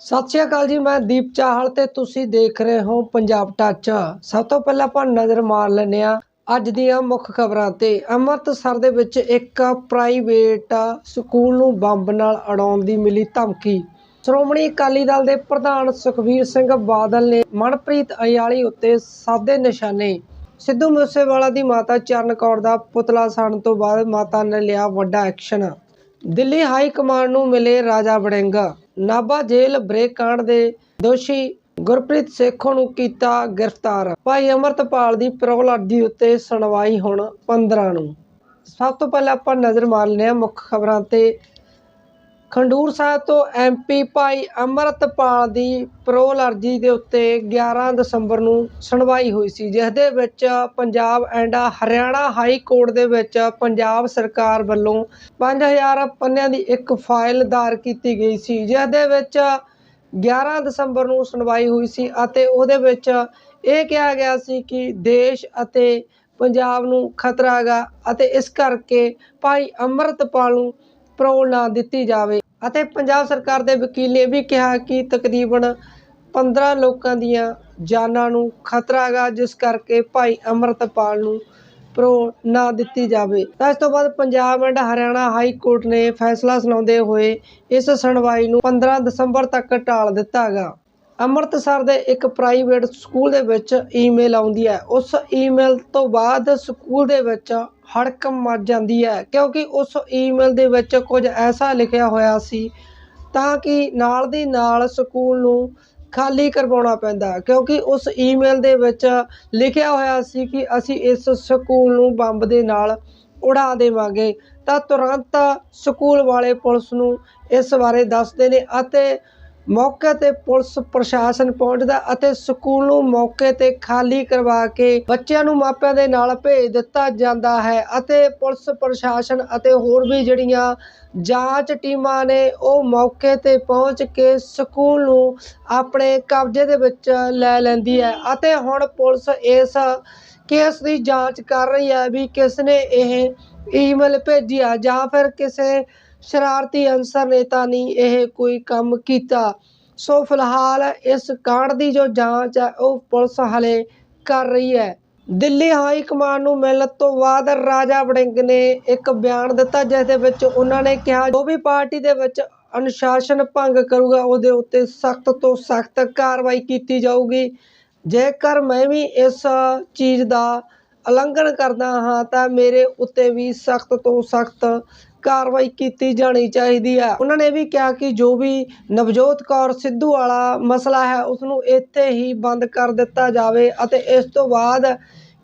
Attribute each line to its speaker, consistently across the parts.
Speaker 1: ਸਤਿ ਸ਼੍ਰੀ ਅਕਾਲ ਜੀ, ਮੈਂ ਦੀਪ ਚਾਹਲ ਤੇ ਤੁਸੀਂ ਦੇਖ ਰਹੇ ਹੋ ਪੰਜਾਬ ਟੱਚ। ਸਭ ਤੋਂ ਪਹਿਲਾਂ ਆਪਾਂ ਨਜ਼ਰ ਮਾਰ ਲੈਂਦੇ ਆ ਅੱਜ ਦੀਆਂ ਮੁੱਖ ਖਬਰਾਂ ਤੇ। ਅੰਮ੍ਰਿਤਸਰ ਦੇ ਵਿੱਚ ਇੱਕ ਪ੍ਰਾਈਵੇਟ ਸਕੂਲ ਨੂੰ ਬੰਬ ਨਾਲ ਅੜਾਉਣ ਦੀ ਮਿਲੀ ਧਮਕੀ। ਸ਼੍ਰੋਮਣੀ ਅਕਾਲੀ ਦਲ ਦੇ ਪ੍ਰਧਾਨ ਸੁਖਬੀਰ ਸਿੰਘ ਬਾਦਲ ਨੇ ਮਨਪ੍ਰੀਤ ਅਯਾਲੀ ਉੱਤੇ ਸਾਦੇ ਨਿਸ਼ਾਨੇ। ਸਿੱਧੂ ਮੂਸੇਵਾਲਾ ਦੀ ਮਾਤਾ ਚਰਨ ਕੌਰ ਦਾ ਪੁਤਲਾ ਸਾੜਨ ਤੋਂ ਬਾਅਦ ਮਾਤਾ ਨੇ ਲਿਆ ਵੱਡਾ ਐਕਸ਼ਨ। ਦਿੱਲੀ ਹਾਈ ਕਮਾਂਡ ਨੂੰ ਮਿਲੇ ਰਾਜਾ ਵੜਿੰਗਾ। ਨਾਭਾ ਜੇਲ੍ਹ ਬ੍ਰੇਕ ਕਾਂਡ ਦੇ ਦੋਸ਼ੀ ਗੁਰਪ੍ਰੀਤ ਸੇਖੋਂ ਨੂੰ ਕੀਤਾ ਗ੍ਰਿਫਤਾਰ। ਭਾਈ ਅਮਰਤਪਾਲ ਦੀ ਪਰੋਲ ਅਰਜੀ ਉੱਤੇ ਸੁਣਵਾਈ ਹੁਣ 15 ਨੂੰ। ਸਭ ਤੋਂ ਪਹਿਲਾਂ ਆਪਾਂ ਨਜ਼ਰ ਮਾਰ ਲੈਂਦੇ ਹਾਂ ਮੁੱਖ ਖਬਰਾਂ ਤੇ। ਖੰਡੂਰ ਸਾਹਿਬ ਤੋਂ ਐਮਪੀ ਭਾਈ ਅਮਰਤਪਾਲ ਦੀ ਪਰੋਲ ਅਰਜੀ ਦੇ ਉੱਤੇ 11 ਦਸੰਬਰ ਨੂੰ ਸੁਣਵਾਈ ਹੋਈ ਸੀ, ਜਿਸ ਦੇ ਵਿੱਚ Punjab and Haryana high court ਦੇ ਵਿੱਚ ਪੰਜਾਬ ਸਰਕਾਰ ਵੱਲੋਂ 5000 ਪੰਨਿਆਂ ਦੀ ਇੱਕ ਫਾਈਲ ਦਾਇਰ ਕੀਤੀ ਗਈ ਸੀ, ਜਿਸ ਦੇ ਵਿੱਚ 11 ਦਸੰਬਰ ਨੂੰ ਸੁਣਵਾਈ ਹੋਈ ਸੀ ਅਤੇ ਉਹਦੇ ਵਿੱਚ ਇਹ ਕਿਹਾ ਗਿਆ ਸੀ ਕਿ ਦੇਸ਼ ਅਤੇ ਪੰਜਾਬ ਨੂੰ ਖਤਰਾ ਹੈਗਾ ਅਤੇ ਇਸ ਕਰਕੇ ਭਾਈ ਅਮਰਤਪਾਲ ਨੂੰ ਪਰੋਲ ਨਾ ਦਿੱਤੀ ਜਾਵੇ ਅਤੇ ਪੰਜਾਬ ਸਰਕਾਰ ਦੇ ਵਕੀਲ ਨੇ ਵੀ ਕਿਹਾ ਕਿ ਤਕਰੀਬਨ 15 ਲੋਕਾਂ ਦੀਆਂ ਜਾਨਾਂ ਨੂੰ ਖਤਰਾ ਹੈਗਾ, ਜਿਸ ਕਰਕੇ ਭਾਈ ਅਮਰਤਪਾਲ ਨੂੰ ਪਰੋਲ ਨਾ ਦਿੱਤੀ ਜਾਵੇ। ਤਾਂ ਇਸ ਤੋਂ ਬਾਅਦ Punjab and Haryana high court ਨੇ ਫੈਸਲਾ ਸੁਣਾਉਂਦੇ ਹੋਏ ਇਸ ਸੁਣਵਾਈ ਨੂੰ 15 ਦਸੰਬਰ ਤੱਕ ਟਾਲ ਦਿੱਤਾ ਹੈਗਾ। ਅੰਮ੍ਰਿਤਸਰ ਦੇ ਇੱਕ ਪ੍ਰਾਈਵੇਟ ਸਕੂਲ ਦੇ ਵਿੱਚ ਈਮੇਲ ਆਉਂਦੀ ਹੈ। ਉਸ ਈਮੇਲ ਤੋਂ ਬਾਅਦ ਸਕੂਲ ਦੇ ਵਿੱਚ ਹੜਕੰਪ ਮਚ ਜਾਂਦੀ ਹੈ, ਕਿਉਂਕਿ ਉਸ ਈਮੇਲ ਦੇ ਵਿੱਚ ਕੁਝ ਐਸਾ ਲਿਖਿਆ ਹੋਇਆ ਸੀ, ਤਾਂ ਕਿ ਨਾਲ ਦੀ ਨਾਲ ਸਕੂਲ ਨੂੰ ਖਾਲੀ ਕਰਵਾਉਣਾ ਪੈਂਦਾ, ਕਿਉਂਕਿ ਉਸ ਈਮੇਲ ਦੇ ਵਿੱਚ ਲਿਖਿਆ ਹੋਇਆ ਸੀ ਕਿ ਅਸੀਂ ਇਸ ਸਕੂਲ ਨੂੰ ਬੰਬ ਦੇ ਨਾਲ ਉਡਾ ਦੇਵਾਂਗੇ, ਤਾਂ ਤੁਰੰਤ ਸਕੂਲ ਵਾਲੇ ਪੁਲਿਸ ਨੂੰ ਇਸ ਬਾਰੇ ਦੱਸਦੇ ਨੇ ਅਤੇ ਮੌਕੇ ਤੇ ਪੁਲਿਸ ਪ੍ਰਸ਼ਾਸਨ ਪਹੁੰਚਦਾ ਅਤੇ ਸਕੂਲ ਨੂੰ ਮੌਕੇ ਤੇ ਖਾਲੀ ਕਰਵਾ ਕੇ ਬੱਚਿਆਂ ਨੂੰ ਮਾਪਿਆਂ ਦੇ ਨਾਲ ਭੇਜ ਦਿੱਤਾ ਜਾਂਦਾ ਹੈ ਅਤੇ ਪੁਲਿਸ ਪ੍ਰਸ਼ਾਸਨ ਅਤੇ ਹੋਰ ਵੀ ਜਿਹੜੀਆਂ ਜਾਂਚ ਟੀਮਾਂ ਨੇ ਉਹ ਮੌਕੇ ਤੇ ਪਹੁੰਚ ਕੇ ਸਕੂਲ ਨੂੰ ਆਪਣੇ ਕਬਜ਼ੇ ਦੇ ਵਿੱਚ ਲੈ ਲੈਂਦੀ ਹੈ ਅਤੇ ਹੁਣ ਪੁਲਿਸ ਇਸ ਕੇਸ ਦੀ ਜਾਂਚ ਕਰ ਰਹੀ ਹੈ ਵੀ ਕਿਸ ਨੇ ਇਹ ਈਮੇਲ ਭੇਜੀ ਆ ਜਾਂ ਫਿਰ ਕਿਸੇ ਸ਼ਰਾਰਤੀ ਅਨਸਰ ਨੇਤਾ ਨੇ ਇਹ ਕੋਈ ਕੰਮ ਕੀਤਾ। ਸੋ ਫਿਲਹਾਲ ਇਸ ਕਾਂਡ ਦੀ ਜੋ ਜਾਂਚ ਹੈ, ਉਹ ਪੁਲਿਸ ਹਲੇ ਕਰ ਰਹੀ ਹੈ। ਦਿੱਲੀ ਹਾਈ ਕਮਾਂਡ ਨੂੰ ਮਿਲਣ ਤੋਂ ਬਾਅਦ ਰਾਜਾ ਵੜਿੰਗ ਨੇ ਇੱਕ ਬਿਆਨ ਦਿੱਤਾ ਜਿਸ ਦੇ ਵਿੱਚ ਉਹਨਾਂ ਨੇ ਕਿਹਾ, ਜੋ ਵੀ ਪਾਰਟੀ ਦੇ ਵਿੱਚ ਅਨੁਸ਼ਾਸਨ ਭੰਗ ਕਰੂਗਾ, ਉਹਦੇ ਉੱਤੇ ਸਖਤ ਤੋਂ ਸਖਤ ਕਾਰਵਾਈ ਕੀਤੀ ਜਾਊਗੀ। ਜੇਕਰ ਮੈਂ ਵੀ ਇਸ ਚੀਜ਼ ਦਾ ਉਲੰਘਣ ਕਰਦਾ ਹਾਂ, ਤਾਂ ਮੇਰੇ ਉੱਤੇ ਵੀ ਸਖਤ ਤੋਂ ਸਖਤ ਕਾਰਵਾਈ ਕੀਤੀ ਜਾਣੀ ਚਾਹੀਦੀ ਹੈ ਉਹਨਾਂ ਨੇ ਵੀ ਕਿਹਾ ਕਿ ਜੋ ਵੀ ਨਵਜੋਤ ਕੌਰ ਸਿੱਧੂ ਵਾਲਾ ਮਸਲਾ ਹੈ ਉਸ ਨੂੰ ਇੱਥੇ ਹੀ ਬੰਦ ਕਰ ਦਿੱਤਾ ਜਾਵੇ ਅਤੇ ਇਸ ਤੋਂ ਬਾਅਦ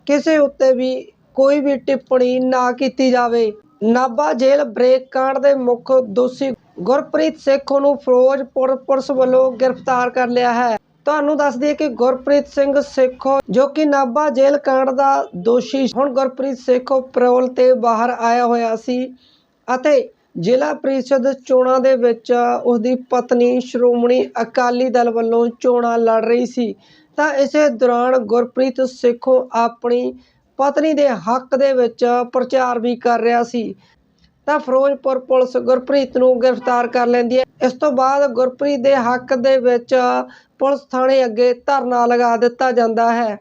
Speaker 1: ਕਿਸੇ ਉੱਤੇ ਵੀ ਕੋਈ ਵੀ ਟਿੱਪਣੀ ਨਾ ਕੀਤੀ ਜਾਵੇ। ਨਾਭਾ ਜੇਲ੍ਹ ਬ੍ਰੇਕ ਕਾਂਡ ਦੇ ਮੁੱਖ ਦੋਸ਼ੀ ਗੁਰਪ੍ਰੀਤ ਸੇਖੋਂ ਨੂੰ ਫਿਰੋਜ਼ਪੁਰ ਪੁਲਿਸ ਵੱਲੋਂ ਗ੍ਰਿਫਤਾਰ ਕਰ ਲਿਆ ਹੈ। ਤੁਹਾਨੂੰ ਦੱਸ ਦਈਏ ਕਿ ਗੁਰਪ੍ਰੀਤ ਸਿੰਘ ਸੇਖੋ, ਜੋ ਕਿ ਨਾਭਾ ਜੇਲ੍ਹ ਕਾਂਡ ਦਾ ਦੋਸ਼ੀ ਹੁਣ ਗੁਰਪ੍ਰੀਤ ਸੇਖੋ ਪੈਰੋਲ ਤੇ ਬਾਹਰ ਆਇਆ ਹੋਇਆ ਸੀ। ਅਤੇ ਜ਼ਿਲ੍ਹਾ ਪ੍ਰੀਸ਼ਦ ਚੋਣਾਂ ਦੇ ਵਿੱਚ ਉਸ ਦੀ ਪਤਨੀ ਸ਼੍ਰੋਮਣੀ ਅਕਾਲੀ ਦਲ ਵੱਲੋਂ ਚੋਣਾਂ ਲੜ ਰਹੀ ਸੀ। ਤਾਂ ਇਸੇ ਦੌਰਾਨ ਗੁਰਪ੍ਰੀਤ ਸਿੱਖੋ ਆਪਣੀ ਪਤਨੀ ਦੇ ਹੱਕ ਦੇ ਵਿੱਚ ਪ੍ਰਚਾਰ ਵੀ ਕਰ ਰਿਹਾ ਸੀ। ਤਾਂ ਫਿਰੋਜ਼ਪੁਰ ਪੁਲਿਸ ਗੁਰਪ੍ਰੀਤ ਨੂੰ ਗ੍ਰਿਫਤਾਰ ਕਰ ਲੈਂਦੀ ਹੈ। ਇਸ ਤੋਂ ਬਾਅਦ ਗੁਰਪ੍ਰੀਤ ਦੇ ਹੱਕ ਦੇ ਵਿੱਚ ਪੁਲਿਸ ਥਾਣੇ ਅੱਗੇ ਧਰਨਾ ਲਗਾ ਦਿੱਤਾ ਜਾਂਦਾ ਹੈ।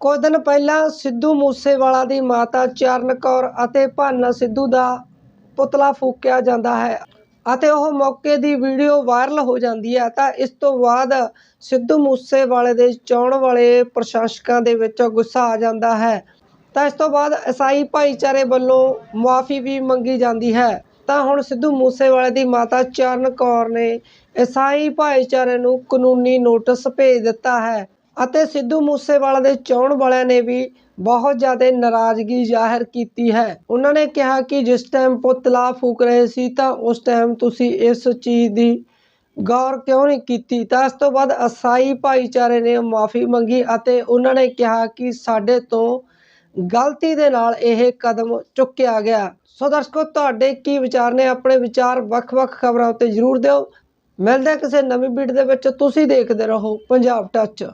Speaker 1: ਕੁਝ ਦਿਨ ਪਹਿਲਾਂ ਸਿੱਧੂ ਮੂਸੇਵਾਲਾ ਦੀ ਮਾਤਾ ਚਰਨ ਕੌਰ ਅਤੇ ਭਾਨਾ ਸਿੱਧੂ ਦਾ ਪੁਤਲਾ ਫੂਕਿਆ ਜਾਂਦਾ ਹੈ ਅਤੇ ਉਹ ਮੌਕੇ ਦੀ ਵੀਡੀਓ ਵਾਇਰਲ ਹੋ ਜਾਂਦੀ ਹੈ। ਤਾਂ ਇਸ ਤੋਂ ਬਾਅਦ ਸਿੱਧੂ ਮੂਸੇਵਾਲੇ ਦੇ ਚਾਹਣ ਵਾਲੇ ਪ੍ਰਸ਼ੰਸਕਾਂ ਦੇ ਵਿੱਚ ਗੁੱਸਾ ਆ ਜਾਂਦਾ ਹੈ। ਤਾਂ ਇਸ ਤੋਂ ਬਾਅਦ ਈਸਾਈ ਭਾਈਚਾਰੇ ਵੱਲੋਂ ਮੁਆਫੀ ਵੀ ਮੰਗੀ ਜਾਂਦੀ ਹੈ। ਤਾਂ ਹੁਣ ਸਿੱਧੂ ਮੂਸੇਵਾਲੇ ਦੀ ਮਾਤਾ ਚਰਨ ਕੌਰ ਨੇ ਈਸਾਈ ਭਾਈਚਾਰੇ ਨੂੰ ਕਾਨੂੰਨੀ ਨੋਟਿਸ ਭੇਜ ਦਿੱਤਾ ਹੈ। ਅਤੇ ਸਿੱਧੂ ਮੂਸੇਵਾਲਾ ਦੇ ਚਾਹਣ ਵਾਲਿਆਂ ਨੇ ਵੀ ਬਹੁਤ ਜ਼ਿਆਦਾ ਨਾਰਾਜ਼ਗੀ ਜ਼ਾਹਿਰ ਕੀਤੀ ਹੈ। ਉਹਨਾਂ ਨੇ ਕਿਹਾ ਕਿ ਜਿਸ ਟਾਈਮ ਪੁਤਲਾ ਫੂਕ ਰਹੇ ਸੀ ਤਾਂ ਉਸ ਟਾਈਮ ਤੁਸੀਂ ਇਸ ਚੀਜ਼ ਦੀ ਗੌਰ ਕਿਉਂ ਨਹੀਂ ਕੀਤੀ? ਤਾਂ ਇਸ ਤੋਂ ਬਾਅਦ ਅਸਾਈ ਭਾਈਚਾਰੇ ਨੇ ਮਾਫੀ ਮੰਗੀ ਅਤੇ ਉਹਨਾਂ ਨੇ ਕਿਹਾ ਕਿ ਸਾਡੇ ਤੋਂ ਗਲਤੀ ਦੇ ਨਾਲ ਇਹ ਕਦਮ ਚੁੱਕਿਆ ਗਿਆ। ਸੋ ਦਰਸ਼ਕੋ, ਤੁਹਾਡੇ ਕੀ ਵਿਚਾਰ ਨੇ? ਆਪਣੇ ਵਿਚਾਰ ਵੱਖ-ਵੱਖ ਖਬਰਾਂ ਉੱਤੇ ਜ਼ਰੂਰ ਦਿਓ। ਮਿਲਦੇ ਕਿਸੇ ਨਵੀਂ ਵੀਡੀਓ ਦੇ ਵਿੱਚ। ਤੁਸੀਂ ਦੇਖਦੇ ਰਹੋ ਪੰਜਾਬ ਟੱਚ